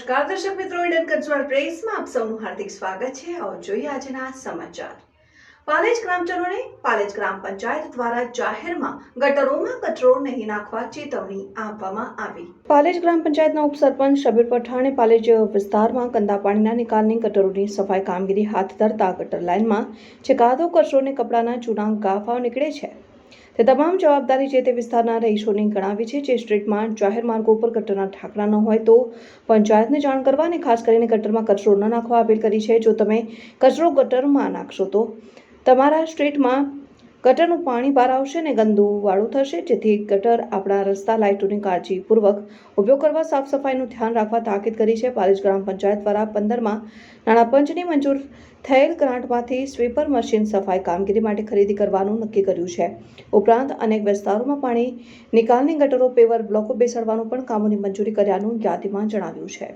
નમસ્કાર, દર્શક મિત્રો ઇડન કન્ઝ્યુમર પ્રેસમાં આપ સૌનું હાર્દિક સ્વાગત છે. આવો જોઈએ આજના સમાચાર. પાલેજ ગ્રામજનોને પાલેજ ગ્રામ પંચાયત દ્વારા જાહેરમાં ગટરોમાં કચરો નહીં નાખવા ચેતવણી આપવામાં આવી. પાલેજ ગ્રામ પંચાયતના ઉપસરપંચ શબીર પઠાણે પાલેજ વિસ્તારમાં ગંદા પાણીના નિકાલની ગટરોની સફાઈ કામગીરી હાથ ધરતા ગટર લાઇનમાં જે કાદો કચરો ને કપડાના જૂના ગાફાઓ નીકળે છે. તે તમામ જવાબદારી જે તે વિસ્તારના રહીશોને ગણાવી છે, જે સ્ટ્રીટમાં જાહેર માર્ગો ઉપર ગટરના ઢાંકણા ન હોય તો પંચાયતને જાણ કરવા અને ખાસ કરીને ગટરમાં કચરો ન નાખવા અપીલ કરી છે. જો તમે કચરો ગટરમાં નાખશો તો તમારા સ્ટ્રીટમાં ગટરનું પાણી બહાર આવશે ને ગંદુ વાળું થશે. જેથી ગટર આપણા રસ્તા લાઇટોની કાળજીપૂર્વક ઉપયોગ કરવા, સાફ સફાઈનું ધ્યાન રાખવા તાકીદ કરી છે. પાલેજ ગ્રામ પંચાયત દ્વારા પંદરમાં નાણાં પંચની મંજૂર થયેલ ગ્રાન્ટમાંથી સ્વીપર મશીન સફાઈ કામગીરી માટે ખરીદી કરવાનું નક્કી કર્યું છે. ઉપરાંત અનેક વિસ્તારોમાં પાણી નિકાલની ગટરો, પેવર બ્લોકો બેસાડવાનું પણ કામોની મંજૂરી કર્યાનું યાદીમાં જણાવ્યું છે.